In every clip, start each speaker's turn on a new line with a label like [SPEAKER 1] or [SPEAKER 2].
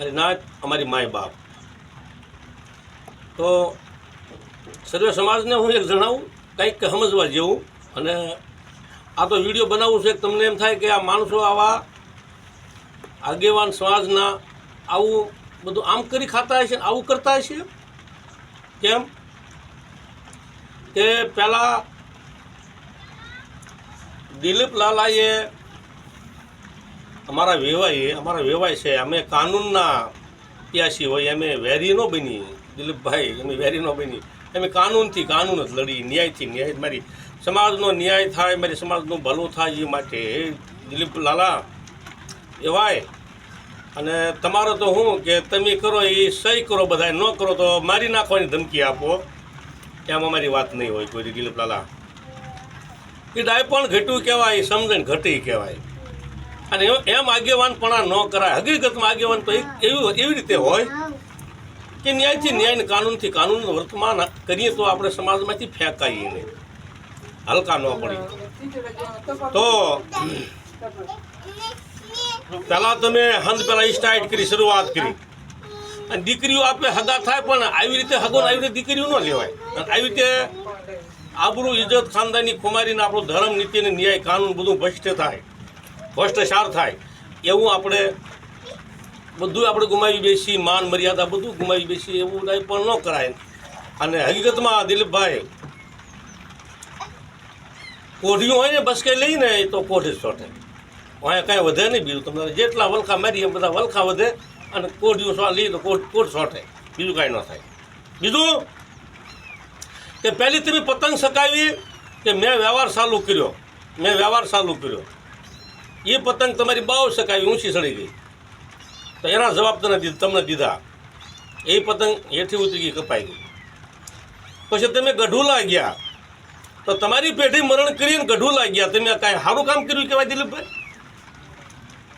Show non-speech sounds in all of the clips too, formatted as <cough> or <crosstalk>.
[SPEAKER 1] મારી નાત, અમારી માય બાપ. તો સર્વે સમાજને હું એક જણાવું, કંઈક સમજવા જેવું. અને આ તો વીડિયો બનાવવું છે તમને એમ થાય કે આ માણસો આવા આગેવાન સમાજના આવું બધું આમ કરી ખાતા હશે આવું કરતા હશે? કેમ? કે પહેલાં દિલીપ લાલાએ અમારા વેવાય અમારા વેવાય છે, અમે કાનૂનના પ્યાસી હોય, અમે વેરી ન બની દિલીપભાઈ, અમે વેરી ન બની અમે કાનૂનથી કાનૂન જ લડી ન્યાયથી ન્યાય. મારી સમાજનો ન્યાય થાય, મારી સમાજનું ભલું થાય એ માટે દિલીપ લાલા એવાય અને તમારો તો હું કે તમે કરો, એ સહી કરો બધા ન કરો, તો મારી નાખવાની ધમકી આપો. એમ અમારી વાત નહીં હોય કોઈ દિલીપ લાલા. એ ડાયપણ ઘટ્યું કહેવાય, સમજણ ઘટી કહેવાય. અને એમ- એમ આગેવાનપણા ન કરાય. હકીકતમાં આગેવાન તો એવી એવી રીતે હોય કે ન્યાયથી ન્યાય કાનૂનથી કાનૂન વર્તમાન કરીએ તો આપણે સમાજમાંથી ફેંકાઈએ નહીં. હલકા ન પડી. તો પહેલાં તમે હંદ પહેલાં સ્ટાર્ટ કરી, શરૂઆત કરી. અને દીકરીઓ આપણે હગા થાય, પણ આવી રીતે હગો આવી રીતે દીકરીઓ ન લેવાય. આવી રીતે આબરૂ ઇજ્જત ખાનદાની કુમારીને આપણું ધર્મ, નીતિ અને ન્યાય, કાનૂન બધું ભ્રષ્ટ થાય. ભ્રષ્ટાચાર થાય. એવું આપણે બધું આપણે ગુમાવી બેસી, માન, મર્યાદા બધું ગુમાવી બેસી, એવું કાંઈ પણ ન કરાય. અને હકીકતમાં દિલીપભાઈ, કોઢિયું હોય ને બસ કે લઈને તો કોઢી ચોટે. અહીંયા કાંઈ વધે નહીં બીજું. તમને જેટલા વલખા મારી એમ બધા વલખા વધે અને કોઢિયું સો લઈએ તો કોટ કોટ સોટે બીજું કાંઈ ન થાય. બીજું કે પહેલી તમે પતંગ સકાવી કે મેં વ્યવહાર ચાલુ કર્યો. મેં વ્યવહાર ચાલુ કર્યો. એ પતંગ તમારી બહુ સકાવી ઊંચી ચડી ગઈ. તો એના જવાબ તને તમને દીધા. એ પતંગ હેઠી ઉતરી ગઈ, કપાઈ ગઈ. પછી તમે ગઢું લાગ્યા. તો તમારી પેઢી મરણ કરીને ગઢું લાગ્યા. તમે કાંઈ સારું કામ કર્યું કહેવાય દિલીપભાઈ?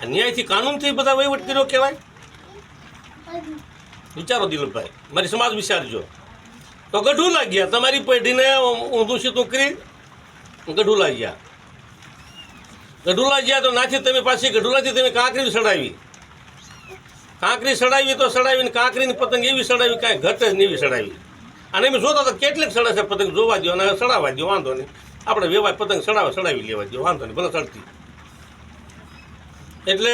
[SPEAKER 1] અન્યાયથી ન્યાયથી કાનૂનથી બધા વહીવટ કર્યો કહેવાય? વિચારો દિલીપભાઈ, મારી સમાજ વિચારજો. તો ગઢું ગયા તમારી પેઢીને ઊંધું સીધું કરી ગઢું ગયા ગઢુલા ગયા તો નાથી તમે પાછી ગઢુલાથી તમે કાંકરી સડાવી. કાંકરી સડાવી તો સડાવીને કાંકરીની પતંગ એવી સડાવી, કાંઈ ઘટ જ નહીં સડાવી. અને એમ જોતા તો કેટલીક સડે છે પતંગ જોવા દો અને સડાવવા દો વાંધો નહીં. આપણે વેવાય પતંગ સડાવે, સડાવી લેવા દો વાંધો નહીં, ભલે સડતી. એટલે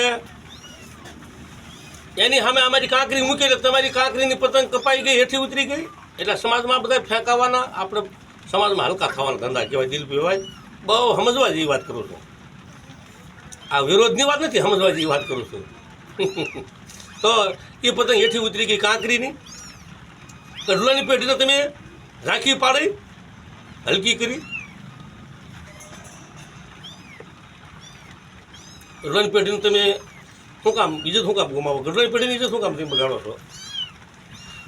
[SPEAKER 1] એની સામે અમારી કાંકરી મૂકી એટલે તમારી કાંકરીની પતંગ કપાઈ ગઈ, હેઠી ઉતરી ગઈ. એટલે સમાજમાં બધા ફેંકાવાના, આપણે સમાજમાં હલકા થવાના ધંધા કહેવાય, દિલ પીવાય. બહુ સમજવા જેવી વાત કરું છું. આ વિરોધની વાત નથી સમજવા જેવી વાત કરું છું. <laughs> તો એ પતંગ હેઠી ઉતરી ગઈ કાંકરીની. કડલાની પેઢીને તમે રાખી પાડી, હલકી કરી. કઢલાની પેઢીને તમે શું કામ, બીજું શું કામ ગુમાવો? કઢલાની પેઢીની શું કામ તમે બગાડો છો?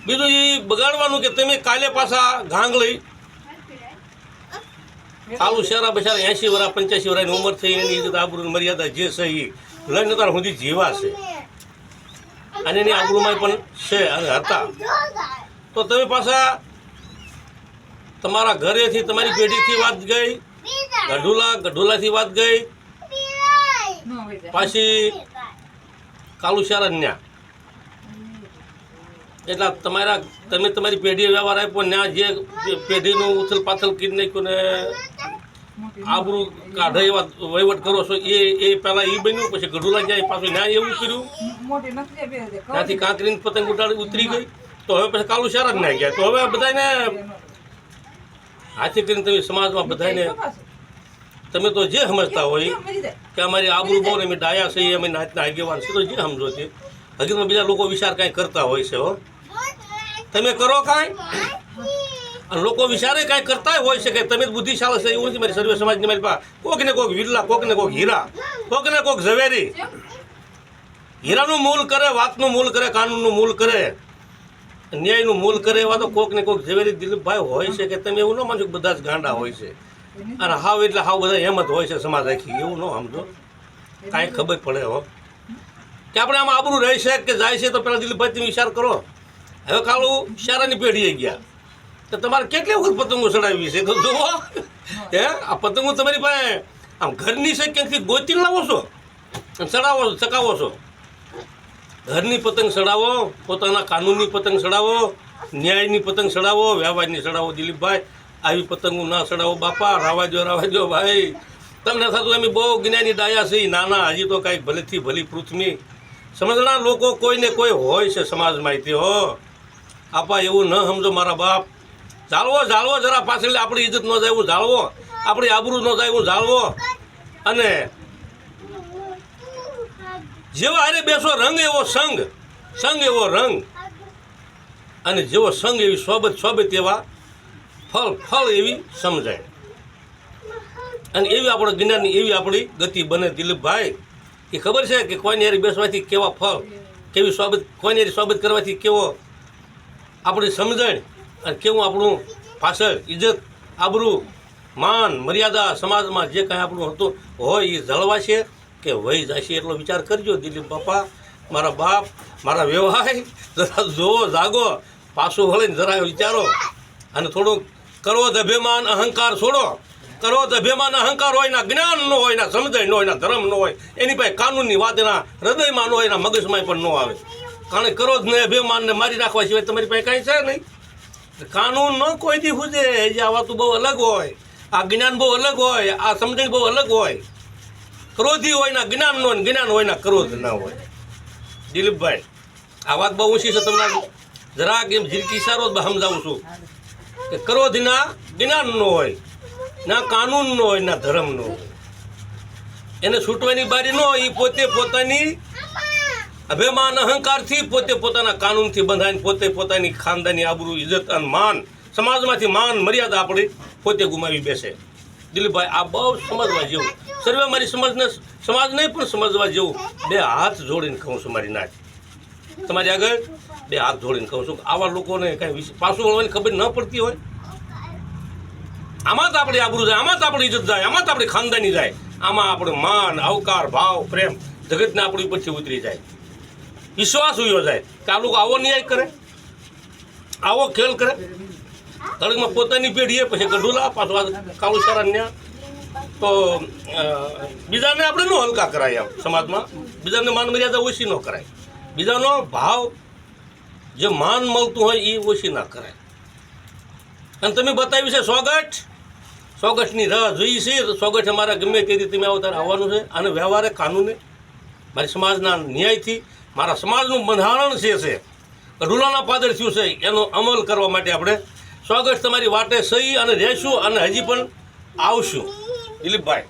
[SPEAKER 1] બીજું એ બગાડવાનું કે તમે કાલે પાછા ઘાંગ લઈ ચાલુ શેરા બચારા એસી વરા પંચ્યાસી વરાની ઉંમર થઈ એની ઇજ્જત આબરૂની મર્યાદા જે છે એ લઈને તાર સુધી જીવા છે. અને એની આબરૂમાં પણ છે અને હતા. તો તમે પાછા તમારા ઘરેથી તમારી પેઢીથી વાત ગઈ ગઢુલા ગઢુલાથી વાત ગઈ. પાછી કાલુશારા ન્યા એટલે તમારા તમે તમારી પેઢીએ વ્યવહાર આપ્યો ને જે પેઢીનું ઉથલ પાથલ કરી નાખ્યું ને આબરૂ કાઢે એવા વહીવટ કરો છો એ એ પહેલાં એ બન્યું પછી ગઢુલા જાય પાછું ન્યાય એવું કર્યું? ત્યાંથી કાંકરીની પતંગ ઉડાડી ઉતરી ગઈ તો હવે પછી કાલુ શારા જ ના ગયા. તો હવે બધાને હાથી કરીને તમે સમાજમાં બધાને તમે તો જે સમજતા હોય કે અમારી આબરૂ બહુ અમે ડાયા છે અમે નાતના આગેવાન છે તો જે સમજો છે હકીકતમાં બીજા લોકો વિચાર કાંઈ કરતા હોય છે હો. તમે કરો કાંઈ? લોકો વિચારે કાંઈ કરતા હોય છે કે તમે બુદ્ધિશાળી છે, એવું નથી મારી સર્વે સમાજની મારી પાસે. કોક ને કોક વિરલા કોક ને કોક હીરા કોક ને કોક ઝવેરી. હીરાનું મૂલ કરે, વાતનું મૂલ કરે, કાનૂનનું મૂલ કરે, ન્યાયનું મૂલ કરે, એવા તો કોક ને કોક ઝવેરી દિલીપભાઈ હોય છે કે તમે એવું ન માનજો કે બધા જ ગાંડા હોય છે. અને હાવ એટલે હાવ બધા એમ જ હોય છે સમાજ આખી, એવું ન સમજો. કાંઈ ખબર પડે હો કે આપણે આમાં આબરું રહી છે કે જાય છે, તો પેલા દિલીપભાઈ તમે વિચાર કરો. હવે કાલું શારાની પેઢીએ ગયા. તો તમારે કેટલી વખત પતંગો ચડાવી છે? તો જુઓ. હે? આ પતંગો તમારી પાસે આમ ઘરની છે ક્યાંકથી ગોતી લાવો છો? અને ચડાવો છો ચકાવો છો? ઘરની પતંગ ચડાવો, પોતાના કાનૂનની પતંગ ચડાવો, ન્યાયની પતંગ ચડાવો, વ્યવહારની ચડાવો, દિલીપભાઈ. આવી પતંગો ના ચડાવો, બાપા, રાવાજો રાવાજો, ભાઈ. તમને થતું અમે બહુ જ્ઞાની ડાયા છે, નાના, હજી તો કાંઈક ભલેથી ભલી પૃથ્વી. સમજણા લોકો કોઈને કોઈ હોય છે સમાજમાં તે. હો આપા એવું ન સમજો મારા બાપ. જાળવો જાળવો જરા પાછળ આપણી ઇજ્જત ન જાય એવું જાળવો આપણી આબરૂ ન જાય એવું જાળવો અને જેવા અરે બેસો, રંગ એવો સંગ. સંગ એવો રંગ. અને જેવો સંગ એવી સોબત સોબત એવા ફળ ફળ એવી સમજાય. અને એવી આપણે જ્ઞાનની એવી આપણી ગતિ બને. દિલીપભાઈ, એ ખબર છે કે કોઈની હારે બેસવાથી કેવા ફળ, કેવી સોબત, કોઈની હારી સોબત કરવાથી કેવો આપણી સમજણ અને કેવું આપણું પાછળ ઇજ્જત આબરૂ, માન, મર્યાદા સમાજમાં જે કાંઈ આપણું હતું હોય એ જળવાશે કે વહી જશે એટલો વિચાર કરજો દિલીપ બાપા. મારા બાપ, મારા વ્યવહાર, જરા જોવો જાગો, પાછું વળીને જરા વિચારો. અને થોડુંક કરો અભિમાન અહંકાર છોડો. કરો અભિમાન અહંકાર હોય ના જ્ઞાન ન હોય ના સમજણ ન હોય ના ધર્મ ન હોય, એની પાસે કાનૂનની વાત, એના હૃદયમાં ન હોય, એના મગજમાં પણ ન આવે. કારણ કરો જ ને અભિમાનને મારી નાખવા સિવાય તમારી પાસે કાંઈ છે નહીં. કાનૂન ન કોઈ દી હુજે જે આ વાતું બહુ અલગ હોય, આ જ્ઞાન બહુ અલગ હોય, આ સમજણ બહુ અલગ હોય. ક્રોધી હોય ના જ્ઞાન નો જ્ઞાન હોય ના ક્રોધ ના હોય. દિલીપભાઈ, આ વાત બહુ ઊંચી છે તમને જરાક એમ ઝીરકી સારો જ સમજાવું છું કે ક્રોધના જ્ઞાન નો હોય, ના કાનૂન નો હોય, ના ધર્મ નો હોય. એને છૂટવાની બારી ન હોય એ પોતે પોતાની અભિમાન અહંકારથી પોતે પોતાના કાનૂનથી બંધાઈને પોતે પોતાની ખાનદાની આબરૂ, ઇજ્જત અને માન, સમાજમાંથી માન, મર્યાદા આપણી પોતે ગુમાવી બેસે. દિલીપભાઈ, આ બહુ સમજવા જેવું. સર્વે મારી સમાજને સમાજને પણ સમજવા જેવું. બે હાથ જોડીને કહું છું મારી નાચ તમારી આગળ બે હાથ જોડીને કહું છું આવા લોકોને કાંઈ પાછું વળવાની ખબર ન પડતી હોય. આમાં તો આપણી આબરૂ જાય, આમાં તો આપણી ઇજ્જત જાય, આમાં તો આપણી ખાનદાની જાય. આમાં આપણું માન, આવકાર, ભાવ, પ્રેમ જગતને આપણી ઉપરથી ઉતરી જાય. વિશ્વાસ ઉયો જાય કે આ લોકો આવો ન્યાય કરે? આવો ખેલ કરે? તળગમાં પોતાની પેઢીએ પછી ગઢુલા પાછું આ કાળુસારા ન્યા. તો બીજાને આપણે ન હલકા કરાય આમ સમાજમાં. બીજાને માન મર્યાદા ઓછી ન કરાય. બીજાનો ભાવ જે માન મળતું હોય એ ઓછી ના કરાય. અને તમે બતાવ્યું છે સોગઠ સોગઠની રાહ જોઈ છે. સ્વાગઠ અમારા ગમે તે રીતે તમે આવો, ત્યારે આવવાનું છે. અને વ્યવહારે કાનૂને. મારી સમાજના ન્યાયથી મારા સમાજનું બંધારણ છે છે રૂલાના પાદર થયું છે, એનો અમલ કરવા માટે આપણે સ્વાગત તમારી વાટે સહી અને રહેશું અને હજી પણ આવશું. દિલીપભાઈ